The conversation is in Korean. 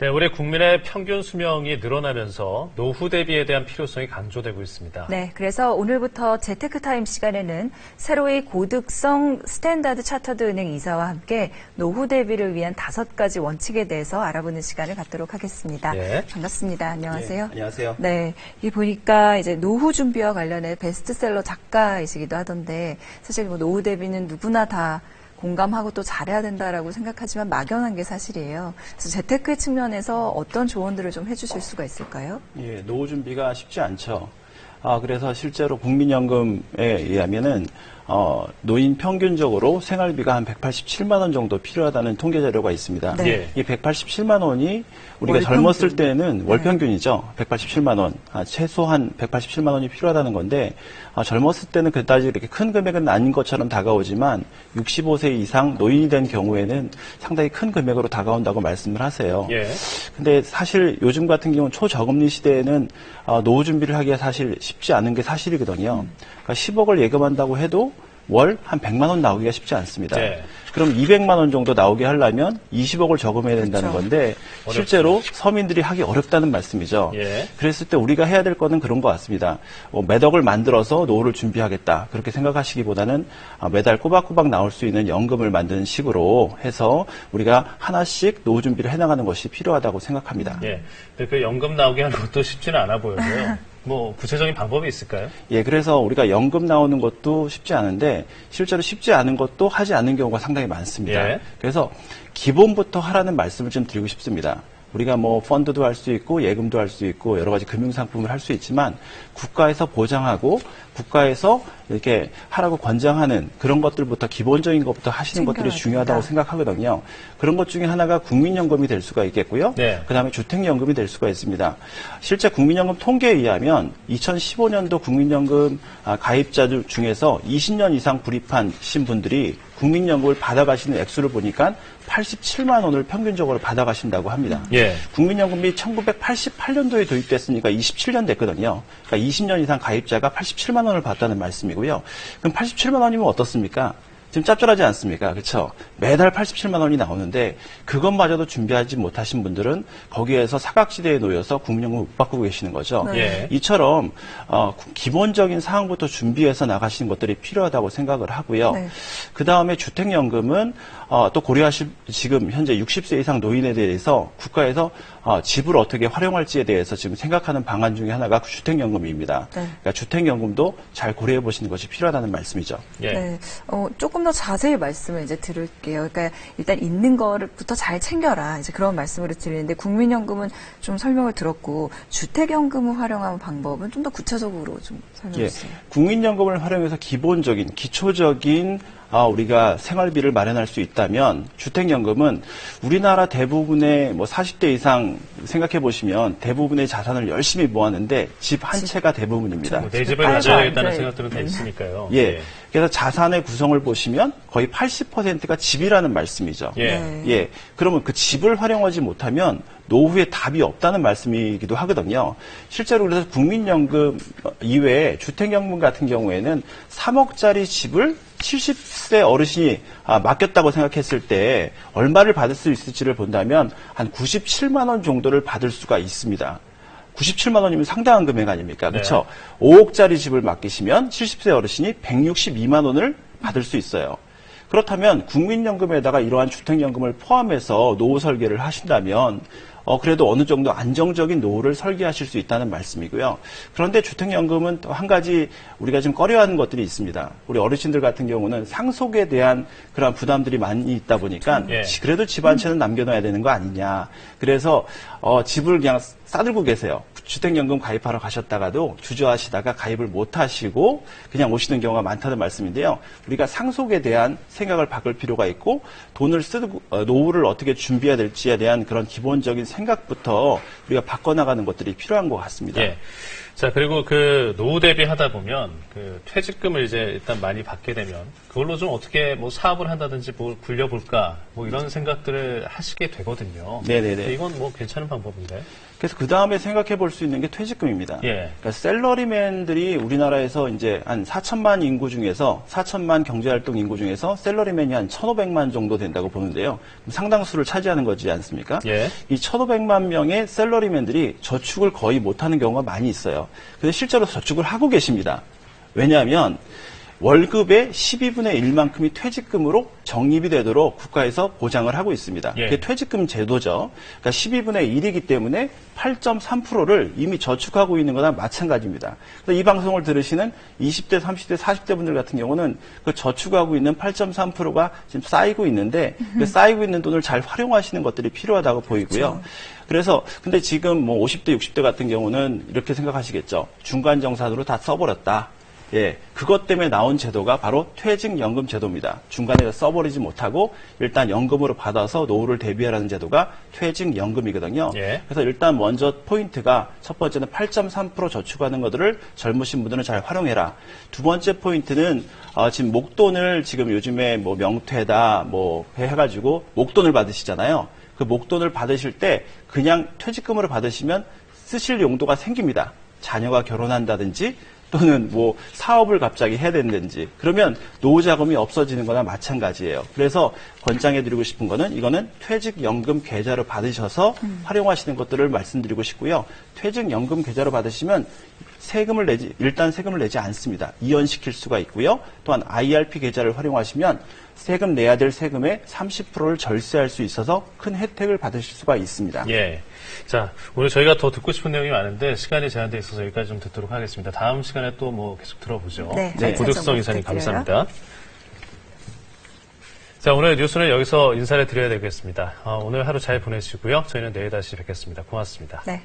네, 올해 국민의 평균 수명이 늘어나면서 노후 대비에 대한 필요성이 강조되고 있습니다. 네, 그래서 오늘부터 재테크타임 시간에는 새로이 고득성 스탠다드 차터드 은행 이사와 함께 노후 대비를 위한 다섯 가지 원칙에 대해서 알아보는 시간을 갖도록 하겠습니다. 예. 반갑습니다. 안녕하세요. 네, 안녕하세요. 네, 이 보니까 이제 노후 준비와 관련해 베스트셀러 작가이시기도 하던데 사실 뭐 노후 대비는 누구나 다 공감하고 또 잘해야 된다라고 생각하지만 막연한 게 사실이에요. 그래서 재테크 측면에서 어떤 조언들을 좀 해주실 수가 있을까요? 예, 노후 준비가 쉽지 않죠. 아, 그래서 실제로 국민연금에 의하면은 어, 노인 평균적으로 생활비가 한 187만 원 정도 필요하다는 통계 자료가 있습니다. 네. 예. 이 187만 원이 우리가 월 젊었을. 때는 네. 월 평균이죠. 187만 원. 아, 최소한 187만 원이 필요하다는 건데 아, 젊었을 때는 그다지 이렇게 큰 금액은 아닌 것처럼 다가오지만 65세 이상 노인이 된 경우에는 상당히 큰 금액으로 다가온다고 말씀을 하세요. 예. 근데 사실 요즘 같은 경우는 초저금리 시대에는 어, 노후 준비를 하기가 사실 쉽지 않은 게 사실이거든요. 그러니까 10억을 예금한다고 해도 월 한 100만 원 나오기가 쉽지 않습니다. 네. 그럼 200만 원 정도 나오게 하려면 20억을 저금해야 된다는 그렇죠. 건데 실제로 서민들이 하기 어렵다는 말씀이죠. 예. 그랬을 때 우리가 해야 될 거는 그런 것 같습니다. 어, 매덕을 만들어서 노후를 준비하겠다 그렇게 생각하시기보다는 아, 매달 꼬박꼬박 나올 수 있는 연금을 만드는 식으로 해서 우리가 하나씩 노후 준비를 해나가는 것이 필요하다고 생각합니다. 예. 근데 그 연금 나오게 하는 것도 쉽지는 않아 보여요. 뭐 구체적인 방법이 있을까요? 예, 그래서 우리가 연금 나오는 것도 쉽지 않은데 실제로 쉽지 않은 것도 하지 않는 경우가 상당히 많습니다. 예. 그래서 기본부터 하라는 말씀을 좀 드리고 싶습니다. 우리가 뭐 펀드도 할 수 있고 예금도 할 수 있고 여러 가지 금융 상품을 할 수 있지만 국가에서 보장하고 국가에서 이렇게 하라고 권장하는 그런 것들부터 기본적인 것부터 하시는 것들이 중요하다고. 생각하거든요. 그런 것 중에 하나가 국민연금이 될 수가 있겠고요. 네. 그다음에 주택연금이 될 수가 있습니다. 실제 국민연금 통계에 의하면 2015년도 국민연금 아, 가입자 중에서 20년 이상 불입하신 분들이 국민연금을 받아가시는 액수를 보니까 87만 원을 평균적으로 받아가신다고 합니다. 예. 국민연금이 1988년도에 도입됐으니까 27년 됐거든요. 그러니까 20년 이상 가입자가 87만 원을 받다는 말씀이고요. 그럼 87만 원이면 어떻습니까? 지금 짭짤하지 않습니까? 그렇죠? 매달 87만 원이 나오는데 그것마저도 준비하지 못하신 분들은 거기에서 사각지대에 놓여서 국민연금을 못 받고 계시는 거죠. 네. 예. 이처럼 어, 기본적인 사항부터 준비해서 나가시는 것들이 필요하다고 생각을 하고요. 네. 그 다음에 주택연금은 어, 또 고려하실 지금 현재 60세 이상 노인에 대해서 국가에서 어, 집을 어떻게 활용할지에 대해서 지금 생각하는 방안 중에 하나가 주택연금입니다. 네. 그러니까 주택연금도 잘 고려해 보시는 것이 필요하다는 말씀이죠. 예. 네, 어, 조금 더 자세히 말씀을 이제 들을게요. 그러니까 일단 있는 거부터 잘 챙겨라. 이제 그런 말씀을 드리는데 국민연금은 좀 설명을 들었고 주택연금을 활용하는 방법은 좀 더 구체적으로 좀 설명해 예, 주세요. 국민연금을 활용해서 기본적인 기초적인 아, 우리가 생활비를 마련할 수 있다면 주택연금은 우리나라 대부분의 뭐 40대 이상 생각해 보시면 대부분의 자산을 열심히 모았는데 집 한 채가 대부분입니다. 뭐내 집을 빨간, 가져야겠다는 네. 생각들은 다 있으니까요. 예. 그래서 자산의 구성을 보시면 거의 80%가 집이라는 말씀이죠. 예. 네. 예. 그러면 그 집을 활용하지 못하면 노후에 답이 없다는 말씀이기도 하거든요. 실제로 그래서 국민연금 이외에 주택연금 같은 경우에는 3억짜리 집을 70세 어르신이 아, 맡겼다고 생각했을 때 얼마를 받을 수 있을지를 본다면 한 97만 원 정도를 받을 수가 있습니다. 97만 원이면 상당한 금액 아닙니까? 네. 그렇죠? 5억짜리 집을 맡기시면 70세 어르신이 162만 원을 받을 수 있어요. 그렇다면 국민연금에다가 이러한 주택연금을 포함해서 노후 설계를 하신다면 어, 그래도 어느 정도 안정적인 노후를 설계하실 수 있다는 말씀이고요. 그런데 주택연금은 또 한 가지 우리가 좀 꺼려하는 것들이 있습니다. 우리 어르신들 같은 경우는 상속에 대한 그런 부담들이 많이 있다 보니까 예. 그래도 집한 채는 남겨놔야 되는 거 아니냐. 그래서 어, 집을 그냥 싸들고 계세요. 주택연금 가입하러 가셨다가도 주저하시다가 가입을 못 하시고 그냥 오시는 경우가 많다는 말씀인데요. 우리가 상속에 대한 생각을 바꿀 필요가 있고 돈을 쓰고 어, 노후를 어떻게 준비해야 될지에 대한 그런 기본적인 생각부터 우리가 바꿔나가는 것들이 필요한 것 같습니다. 예. 자, 그리고 그 노후 대비하다 보면 그 퇴직금을 이제 일단 많이 받게 되면 그걸로 좀 어떻게 뭐 사업을 한다든지 뭘 굴려볼까 뭐 이런 생각들을 하시게 되거든요. 네네네. 이건 뭐 괜찮은 방법인가요? 그래서 그 다음에 생각해 볼 수 있는 게 퇴직금입니다. 예. 그러니까 셀러리맨들이 우리나라에서 이제 한 4천만 인구 중에서 4천만 경제활동 인구 중에서 셀러리맨이 한 1,500만 정도 된다고 보는데요. 상당수를 차지하는 거지 않습니까? 예. 이 1,500만 명의 셀러리맨들이 저축을 거의 못하는 경우가 많이 있어요. 근데 실제로 저축을 하고 계십니다. 왜냐하면 월급의 12분의 1만큼이 퇴직금으로 적립이 되도록 국가에서 보장을 하고 있습니다. 예. 그게 퇴직금 제도죠. 그러니까 12분의 1이기 때문에 8.3%를 이미 저축하고 있는 거나 마찬가지입니다. 그래서 이 방송을 들으시는 20대, 30대, 40대 분들 같은 경우는 그 저축하고 있는 8.3%가 지금 쌓이고 있는데 그 쌓이고 있는 돈을 잘 활용하시는 것들이 필요하다고 보이고요. 그래서 근데 지금 뭐 50대, 60대 같은 경우는 이렇게 생각하시겠죠. 중간 정산으로 다 써버렸다. 예, 그것 때문에 나온 제도가 바로 퇴직연금 제도입니다. 중간에 써버리지 못하고 일단 연금으로 받아서 노후를 대비하라는 제도가 퇴직연금이거든요. 예. 그래서 일단 먼저 포인트가 첫 번째는 8.3% 저축하는 것들을 젊으신 분들은 잘 활용해라. 두 번째 포인트는 어, 지금 목돈을 지금 요즘에 뭐 명퇴다 뭐 해가지고 목돈을 받으시잖아요. 그 목돈을 받으실 때 그냥 퇴직금으로 받으시면 쓰실 용도가 생깁니다. 자녀가 결혼한다든지 또는 뭐 사업을 갑자기 해야 된다든지 그러면 노후 자금이 없어지는 거나 마찬가지예요. 그래서 권장해 드리고 싶은 거는 이거는 퇴직연금 계좌로 받으셔서 활용하시는 것들을 말씀드리고 싶고요. 퇴직연금 계좌로 받으시면 세금을 내지 일단 세금을 내지 않습니다. 이연시킬 수가 있고요. 또한 IRP 계좌를 활용하시면 세금 내야 될 세금의 30%를 절세할 수 있어서 큰 혜택을 받으실 수가 있습니다. 예. 자, 오늘 저희가 더 듣고 싶은 내용이 많은데 시간이 제한돼 있어서 여기까지 좀 듣도록 하겠습니다. 다음 시간에 또 뭐 계속 들어보죠. 네, 네. 고득성 이사님. 감사합니다. 자, 오늘 뉴스는 여기서 인사를 드려야 되겠습니다. 어, 오늘 하루 잘 보내시고요. 저희는 내일 다시 뵙겠습니다. 고맙습니다. 네.